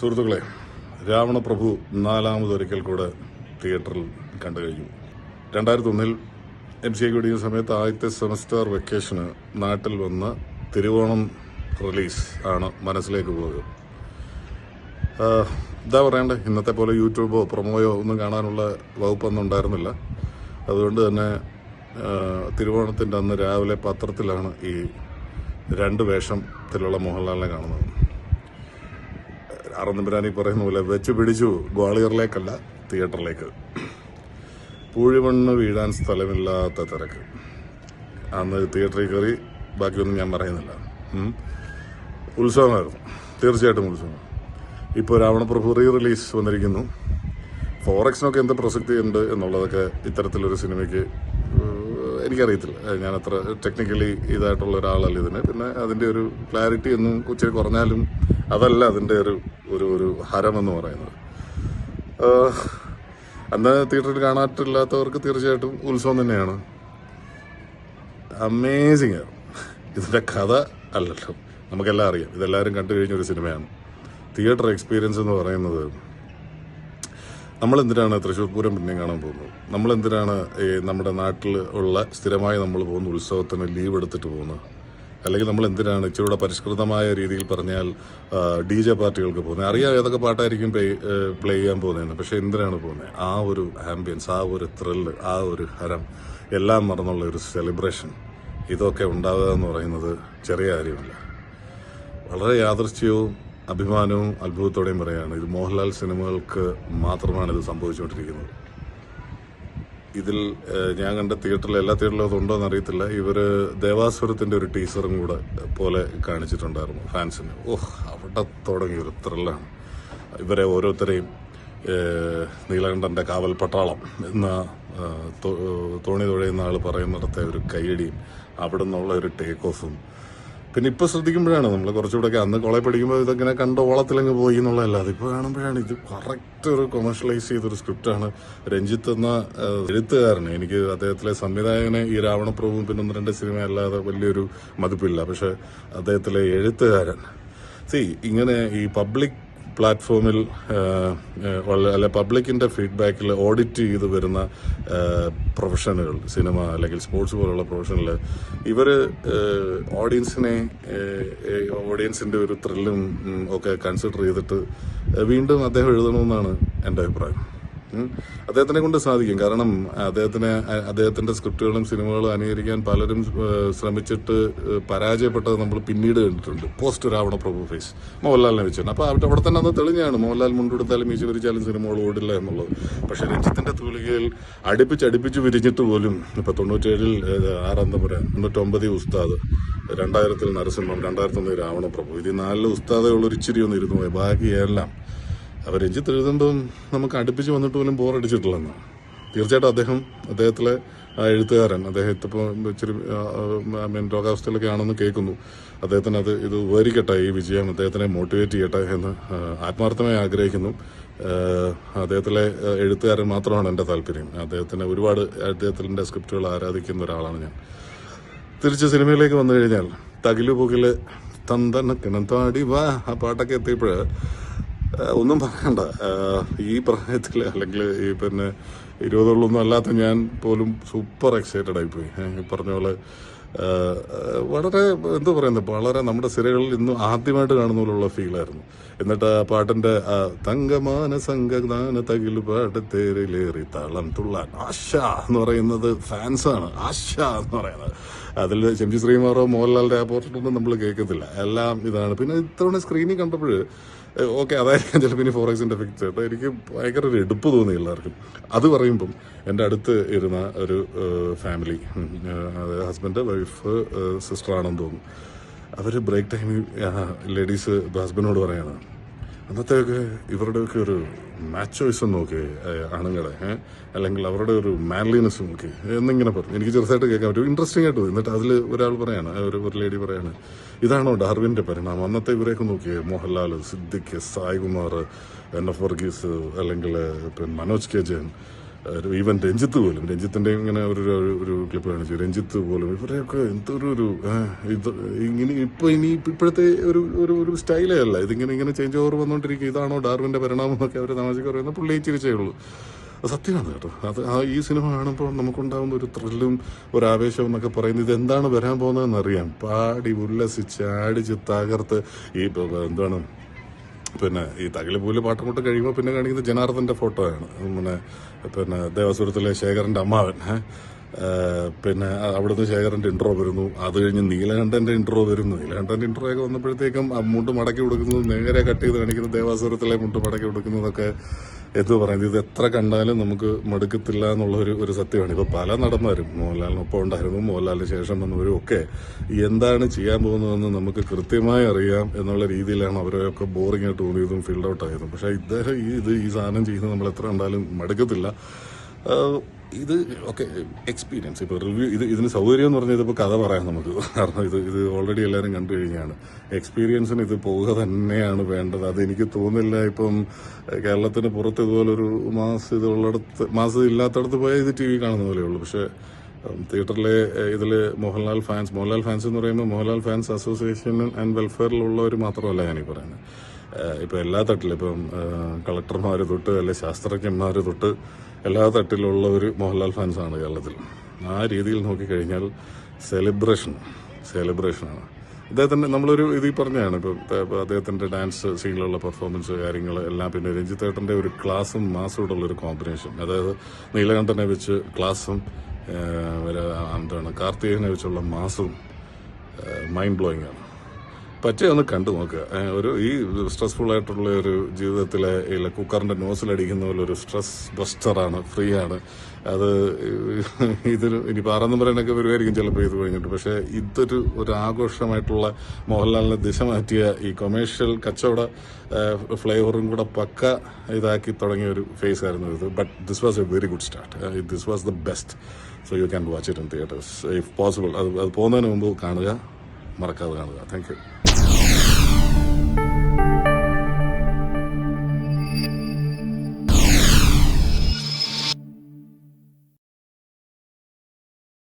സുഹൃത്തുക്കളെ രാവണപ്രഭു നാലാമതൊരിക്കൽ കൂടെ തിയേറ്ററിൽ കണ്ടു കഴിഞ്ഞു. രണ്ടായിരത്തി ഒന്നിൽ എം സി ഐ സമയത്ത് ആദ്യത്തെ സെമസ്റ്റർ വെക്കേഷന് നാട്ടിൽ വന്ന് തിരുവോണം റിലീസ് ആണ് മനസ്സിലേക്ക് പോയത്. എന്താ പറയണ്ടേ ഇന്നത്തെ പോലെ യൂട്യൂബോ പ്രൊമോയോ ഒന്നും കാണാനുള്ള വകുപ്പൊന്നും ഉണ്ടായിരുന്നില്ല. അതുകൊണ്ട് തന്നെ തിരുവോണത്തിന്റെ അന്ന് രാവിലെ പത്രത്തിലാണ് ഈ രണ്ട് വേഷത്തിലുള്ള മോഹൻലാലിനെ കാണുന്നത്. അറന്നമ്പരാനി പറയുന്ന പോലെ വെച്ച് പിടിച്ചു ഗ്വാളിയറിലേക്കല്ല തിയേറ്ററിലേക്ക്. പൂഴിമണ്ണ് വീഴാൻ സ്ഥലമില്ലാത്ത തിരക്ക്. അന്ന് തിയേറ്ററിൽ കയറി ബാക്കിയൊന്നും ഞാൻ പറയുന്നില്ല. ഉത്സവമായിരുന്നു. തീർച്ചയായിട്ടും ഉത്സവം ഇപ്പോൾ രാവണപ്രഭു റീ റിലീസ് വന്നിരിക്കുന്നു. ഫോറക്സിനൊക്കെ എന്ത് പ്രസക്തി ഉണ്ട് എന്നുള്ളതൊക്കെ ഇത്തരത്തിലൊരു സിനിമയ്ക്ക് എനിക്കറിയത്തില്ല. ഞാൻ അത്ര ടെക്നിക്കലി ഇതായിട്ടുള്ള ഒരാളല്ല ഇതിന്. പിന്നെ അതിന്റെ ഒരു ക്ലാരിറ്റി ഒന്നും ഇച്ചിരി കുറഞ്ഞാലും അതല്ല അതിന്റെ ഒരു ഒരു ഒരു ഹരം എന്ന് പറയുന്നത് അന്ന് തിയേറ്ററിൽ കാണാറ്റില്ലാത്തവർക്ക് തീർച്ചയായിട്ടും ഉത്സവം തന്നെയാണ്. അമേസിങ് ആണ്. ഇതിന്റെ കഥ അല്ലല്ലോ. നമുക്കെല്ലാം അറിയാം. ഇതെല്ലാവരും കണ്ടു കഴിഞ്ഞൊരു സിനിമയാണ്. തിയേറ്റർ എക്സ്പീരിയൻസ് എന്ന് പറയുന്നത് നമ്മൾ എന്തിനാണ് തൃശ്ശൂർ പൂരം പിന്നെയും കാണാൻ പോകുന്നത്? നമ്മൾ എന്തിനാണ് നമ്മുടെ നാട്ടിൽ ഉള്ള സ്ഥിരമായി നമ്മൾ പോകുന്ന ഉത്സവത്തിന് ലീവ് എടുത്തിട്ട് പോകുന്നത്? അല്ലെങ്കിൽ നമ്മൾ എന്തിനാണ് ഇച്ചിരൂടെ പരിഷ്കൃതമായ രീതിയിൽ പറഞ്ഞാൽ ഡി ജെ പാർട്ടികൾക്ക് പോകുന്നത്? അറിയാം ഏതൊക്കെ പാട്ടായിരിക്കും പ്ലേ ചെയ്യാൻ പോകുന്നതെന്ന്. പക്ഷെ എന്തിനാണ് പോകുന്നത്? ആ ഒരു ആംബിയൻസ് ആ ഒരു ത്രില്ല് ആ ഒരു ഹരം എല്ലാം മറന്നുള്ള ഒരു സെലിബ്രേഷൻ ഇതൊക്കെ ഉണ്ടാവുക എന്ന് പറയുന്നത് ചെറിയ കാര്യമല്ല. വളരെ യാദൃശ്യവും അഭിമാനവും അത്ഭുതത്തോടെയും പറയുകയാണ്. ഇത് മോഹൻലാൽ സിനിമകൾക്ക് മാത്രമാണ് ഇത് സംഭവിച്ചുകൊണ്ടിരിക്കുന്നത്. ഇതിൽ ഞാൻ കണ്ട തിയേറ്ററിൽ എല്ലാ തിയേറ്ററിലും അതുണ്ടോ എന്ന് അറിയത്തില്ല. ഇവർ ദേവാസുരത്തിന്റെ ഒരു ടീസറും കൂടെ പോലെ കാണിച്ചിട്ടുണ്ടായിരുന്നു ഫാൻസിന്. ഓഹ് അവിടെ തുടങ്ങി ഒരു ത്രില്ലാണ്. ഇവരെ ഓരോരുത്തരെയും നീലകണ്ഠന്റെ കാവൽ പട്ടാളം എന്ന തോണി തുഴയുന്ന ആൾ പറയുന്നിടത്തെ ഒരു കൈയടിയും അവിടെ നിന്നുള്ള ഒരു ടേക്ക് ഓഫും പിന്നെ ഇപ്പൊ ശ്രദ്ധിക്കുമ്പോഴാണ് നമ്മൾ കുറച്ചുകൂടെ അന്ന് കോളേജ് പഠിക്കുമ്പോൾ ഇതൊക്കെ കണ്ട ഓളത്തിലങ്ങ് പോയി എന്നുള്ളതല്ലാതെ ഇപ്പൊ കാണുമ്പോഴാണ് ഇത് കറക്റ്റ് ഒരു കൊമേഴ്ഷ്യലൈസ് ചെയ്തൊരു സ്ക്രിപ്റ്റാണ് രഞ്ജിത്ത് എന്ന എഴുത്തുകാരന്. എനിക്ക് അദ്ദേഹത്തിലെ സംവിധായകനെ ഈ രാവണപ്രഭുവും പിന്നെ ഒന്ന് രണ്ട് സിനിമ അല്ലാതെ വലിയൊരു മതിപ്പില്ല. പക്ഷെ അദ്ദേഹത്തിലെ എഴുത്തുകാരൻ. സി ഇങ്ങനെ ഈ പബ്ലിക് പ്ലാറ്റ്ഫോമിൽ അല്ലെ പബ്ലിക്കിന്റെ ഫീഡ്ബാക്കിൽ ഓഡിറ്റ് ചെയ്ത് വരുന്ന പ്രൊഫഷനുകൾ സിനിമ അല്ലെങ്കിൽ സ്പോർട്സ് പോലുള്ള പ്രൊഫഷനിൽ ഇവർ ഓഡിയൻസിനെ ഓഡിയൻസിന്റെ ഒരു ത്രില്ലും ഒക്കെ കൺസിഡർ ചെയ്തിട്ട് ഏഹ്, വീണ്ടും അദ്ദേഹം എഴുതണമെന്നാണ് എന്റെ അഭിപ്രായം. അദ്ദേഹത്തിനെ കൊണ്ട് സാധിക്കും. കാരണം അദ്ദേഹത്തിന് അദ്ദേഹത്തിന്റെ സ്ക്രിപ്റ്റുകളും സിനിമകളും അനുകരിക്കാൻ പലരും ശ്രമിച്ചിട്ട് പരാജയപ്പെട്ടത് നമ്മൾ പിന്നീട് കണ്ടിട്ടുണ്ട്. പോസ്റ്റ് രാവണ പ്രഭു ഫേസ് മോഹൻലാലിനെ വെച്ചിട്ടുണ്ട് അപ്പൊ അവിടെ അവിടെ തന്നെ അത് തെളിഞ്ഞാണ്. മോഹൻലാൽ മുണ്ടെടുത്താലും മീശ വിരിച്ചാലും സിനിമകൾ ഓടില്ല എന്നുള്ളത്. പക്ഷെ രഞ്ജിത്തിന്റെ തൂലികയിൽ അടുപ്പിച്ച് അടുപ്പിച്ച് വിരിഞ്ഞിട്ട് പോലും ഇപ്പൊ തൊണ്ണൂറ്റേഴിൽ ആറാന്തപുര തൊണ്ണൂറ്റൊമ്പതിൽ ഉസ്താദ് രണ്ടായിരത്തിൽ നരസിംഹം രണ്ടായിരത്തി ഒന്ന് രാവണ പ്രഭു ഇത് ഈ നാലിൽ ഉസ്താദേ ഉള്ളൊരു ഇച്ചിരി പോയി. ബാക്കിയെല്ലാം അപ്പൊ രഞ്ജിത്ത് എഴുതുമ്പം നമുക്ക് അടുപ്പിച്ച് വന്നിട്ട് പോലും ബോറടിച്ചിട്ടില്ലെന്ന് തീർച്ചയായിട്ടും അദ്ദേഹം അദ്ദേഹത്തിലെ എഴുത്തുകാരൻ അദ്ദേഹത്തെ ഇപ്പോൾ ഇച്ചിരി ഐ മീൻ രോഗാവസ്ഥയിലൊക്കെ ആണെന്ന് കേൾക്കുന്നു. അദ്ദേഹത്തിന് അത് ഇത് ഉപകരിക്കട്ടെ ഈ വിജയം അദ്ദേഹത്തിനെ മോട്ടിവേറ്റ് ചെയ്യട്ടെ എന്ന് ആത്മാർത്ഥമായി ആഗ്രഹിക്കുന്നു. അദ്ദേഹത്തിലെ എഴുത്തുകാരൻ മാത്രമാണ് എന്റെ താല്പര്യം. അദ്ദേഹത്തിന് ഒരുപാട് അദ്ദേഹത്തിന്റെ സ്ക്രിപ്റ്റുകൾ ആരാധിക്കുന്ന ഒരാളാണ് ഞാൻ. തിരിച്ച് സിനിമയിലേക്ക് വന്നു കഴിഞ്ഞാൽ തകിലു പുകിൽ തന്തന്ന താടി വാ ആ പാട്ടൊക്കെ എത്തിയപ്പോൾ ഒന്നും പറയണ്ട. ഈ പ്രായത്തിൽ അല്ലെങ്കിൽ ഈ പിന്നെ ഇരുപതുള്ളൊന്നും അല്ലാത്ത ഞാൻ പോലും സൂപ്പർ എക്സൈറ്റഡ് ആയിപ്പോയി. പോയി ഈ പറഞ്ഞ പോലെ വളരെ എന്താ പറയുന്നത് വളരെ നമ്മുടെ സിരകളിൽ ഇന്നും ആദ്യമായിട്ട് കാണുന്ന പോലുള്ള ഫീലായിരുന്നു എന്നിട്ട് ആ പാട്ടിന്റെ തങ്കമാന തങ്കമാന തകിൽ പാട്ട് തേരിലേറി തളം തുള്ളാൻ ആശ എന്ന് പറയുന്നത് ഫാൻസാണ് ആശ എന്ന് പറയുന്നത്. അതിൽ ശംജി ശ്രീമാറോ മോഹൻലാലിന്റെ ആ പോർട്ടൊന്നും നമ്മൾ കേൾക്കത്തില്ല. എല്ലാം ഇതാണ്. പിന്നെ ഇത്തവണ സ്ക്രീനിൽ കണ്ടപ്പോൾ ഓക്കെ അതായിരിക്കും ചിലപ്പോൾ ഇനി ഫോറക്സിന്റെ എഫക്റ്റ് അപ്പോൾ എനിക്ക് ഭയങ്കര ഒരു എടുപ്പ് തോന്നി എല്ലാവർക്കും. അത് പറയുമ്പം എന്റെ അടുത്ത് ഇരുന്ന ഒരു ഫാമിലി അതായത് ഹസ്ബൻഡ് വൈഫ് സിസ്റ്ററാണെന്ന് തോന്നുന്നു. അവർ ബ്രേക്ക് ടൈമിൽ ലേഡീസ് ഹസ്ബൻഡിനോട് പറയാണ് അന്നത്തെയൊക്കെ ഇവരുടെയൊക്കെ ഒരു മാച്ചോയ്സും നോക്കി ആണുങ്ങളെ? അല്ലെങ്കിൽ അവരുടെ ഒരു മാൻലിനെസ് നോക്കി എന്നിങ്ങനെ പറഞ്ഞു എനിക്ക് ചെറുതായിട്ട് കേൾക്കാൻ പറ്റും ഇൻട്രസ്റ്റിംഗ് ആയിട്ട്. എന്നിട്ട് അതിൽ ഒരാൾ പറയാണ് ഒരു ഒരു ലേഡി പറയാണ് ഇതാണോ ഡാർവിന്റെ പരിണാമം അന്നത്തെ ഇവരെയൊക്കെ നോക്കിയേ മോഹൻലാൽ സിദ്ദിഖ് സായികുമാർ എൻ എഫ് വർഗീസ് അല്ലെങ്കിൽ പിന്നെ മനോജ് കെ ജയൻ ഈവൻ രഞ്ജിത്ത് പോലും രഞ്ജിത്തിന്റെ ഇങ്ങനെ ഒരു ഒരു- ക്ലിപ്പ് കാണിച്ചു. രഞ്ജിത്ത് പോലും ഇവരെയൊക്കെ എന്തൊരു ഒരു ഇത് ഇങ്ങനെ ഇപ്പൊ ഇനി ഇപ്പോഴത്തെ ഒരു ഒരു ഒരു സ്റ്റൈലേ അല്ല. ഇതിങ്ങനെ ഇങ്ങനെ ചേഞ്ച് ഓവർ വന്നോണ്ടിരിക്കും ഇതാണോ ഡാർവിന്റെ പരിണാമം എന്നൊക്കെ അവർ തമാശക്ക് പറയുന്നത്? പുള്ളി ചിരിച്ചേ ഉള്ളൂ. സത്യമാണ് കേട്ടോ. അത് ആ ഈ സിനിമ കാണുമ്പോൾ നമുക്കുണ്ടാകുന്ന ഒരു ത്രില്ലും ഒരു ആവേശവും എന്നൊക്കെ പറയുന്നത് ഇത് എന്താണ് വരാൻ പോകുന്നതെന്ന് അറിയാം പാടി ഉല്ലസിച്ച് ആടിച്ച് തകർത്ത് ഈ എന്താണ് പിന്നെ ഈ തകിൽ പൂൽ പാട്ടം കൊണ്ട് കഴിയുമ്പോൾ പിന്നെ കാണിക്കുന്നത് ജനാർദ്ദന്റെ ഫോട്ടോയാണ്. പിന്നെ പിന്നെ ദേവസ്വരത്തിലെ ശേഖരന്റെ അമ്മാവൻ പിന്നെ അവിടുന്ന് ശേഖരന്റെ ഇൻട്രോ വരുന്നു. അത് കഴിഞ്ഞ് നീലകണ്ഠന്റെ ഇൻട്രോ വരുന്നു. നീലകണ്ഠന്റെ ഇൻട്രോ ഒക്കെ വന്നപ്പോഴത്തേക്കും മുണ്ട് മടക്കി കൊടുക്കുന്നത് നേരെ കട്ട് ചെയ്ത് കാണിക്കുന്നത് ദേവാസുരത്തിലെ മുണ്ട് മടക്കി കൊടുക്കുന്നതൊക്കെ എന്ത് പറയുന്നത് ഇത് എത്ര കണ്ടാലും നമുക്ക് മടുക്കത്തില്ല എന്നുള്ള ഒരു ഒരു സത്യമാണ്. ഇപ്പൊ പല നടന്മാരും മോഹൻലാലിനൊപ്പം ഉണ്ടായിരുന്നു മോഹൻലാലിന് ശേഷം വന്നവരും ഒക്കെ എന്താണ് ചെയ്യാൻ പോകുന്നതെന്ന് നമുക്ക് കൃത്യമായി അറിയാം എന്നുള്ള രീതിയിലാണ് അവരെയൊക്കെ ബോറിംഗ് ആയിട്ട് തോന്നിയതും ഫീൽഡ് ഔട്ട് ആയതും. പക്ഷേ ഇദ്ദേഹം ഈ ഇത് ഈ സാധനം ചെയ്യുന്നത് നമ്മൾ എത്ര കണ്ടാലും മടുക്കത്തില്ല. ഇത് ഓക്കെ എക്സ്പീരിയൻസ് ഇപ്പോൾ റിവ്യൂ ഇത് ഇതിന് സൗകര്യം എന്ന് പറഞ്ഞാൽ ഇതിപ്പോൾ കഥ പറയാം നമുക്ക്. കാരണം ഇത് ഇത് ഓൾറെഡി എല്ലാവരും കണ്ടു കഴിഞ്ഞാണ്. എക്സ്പീരിയൻസിന് ഇത് പോവുക തന്നെയാണ് വേണ്ടത്. അതെനിക്ക് തോന്നുന്നില്ല ഇപ്പം കേരളത്തിന് പുറത്ത് ഇതുപോലൊരു മാസ് ഇതുള്ളിടത്ത് മാസ് ഇല്ലാത്തടത്ത് പോയാൽ ഇത് ടി വി കാണുന്ന ഉള്ളൂ. പക്ഷേ തിയേറ്ററിലെ ഇതിൽ മോഹൻലാൽ ഫാൻസ് മോഹൻലാൽ ഫാൻസ് എന്ന് പറയുമ്പോൾ മോഹൻലാൽ ഫാൻസ് അസോസിയേഷൻ ആൻഡ് വെൽഫെയറിലുള്ളവർ മാത്രമല്ല ഞാനീ പറയുന്നത് ഏഹ്, ഇപ്പൊ എല്ലാ തട്ടിലും ഇപ്പം കളക്ടർമാർ തൊട്ട് അല്ലെ ശാസ്ത്രജ്ഞന്മാർ തൊട്ട് എല്ലാ തട്ടിലുള്ള ഒരു മോഹൻലാൽ ഫാൻസാണ് കേരളത്തിൽ. ആ രീതിയിൽ നോക്കിക്കഴിഞ്ഞാൽ സെലിബ്രേഷൻ സെലിബ്രേഷനാണ് അദ്ദേഹത്തിന്റെ നമ്മളൊരു ഇത് ഈ പറഞ്ഞതാണ് ഇപ്പം അദ്ദേഹത്തിന്റെ ഡാൻസ് സീനിലുള്ള പെർഫോമൻസ് കാര്യങ്ങൾ എല്ലാം പിന്നെ രഞ്ജിത്ത് ഏട്ടന്റെ ഒരു ക്ലാസ്സും മാസോടുള്ള ഒരു കോമ്പിനേഷൻ അതായത് നീലകണ്ഠനെ വെച്ച് ക്ലാസ്സും എന്താണ് കാർത്തികനെ വെച്ചുള്ള മാസും മൈൻഡ് ബ്ലോയിങ് ആണ്. പറ്റിയ ഒന്ന് കണ്ടു നോക്കുക ഒരു ഈ സ്ട്രെസ്ഫുൾ ആയിട്ടുള്ള ഒരു ജീവിതത്തിലെ ഇല്ല കുക്കറിന്റെ നോസിലടിക്കുന്ന പോലെ ഒരു സ്ട്രെസ് ബസ്റ്ററാണ് ഫ്രീ ആണ് അത് ഇതൊരു ഇനി പാറന്ന് പറയാനൊക്കെ വരുമായിരിക്കും ചിലപ്പോൾ ഇത് കഴിഞ്ഞിട്ട്. പക്ഷേ ഇതൊരു ഒരു ആഘോഷമായിട്ടുള്ള മോഹൻലാലിനെ ദിശ മാറ്റിയ ഈ കൊമേഴ്ഷ്യൽ കച്ചവട ഫ്ലേവറും കൂടെ പക്ക ഇതാക്കി തുടങ്ങിയ ഒരു ഫേസ് ആയിരുന്നു ഇത്. But this was a very good start this was the best so you can watch it in theatres if possible അത് അത് പോകുന്നതിന് മുമ്പ് കാണുക മറക്കാതെ കാണുക. Thank you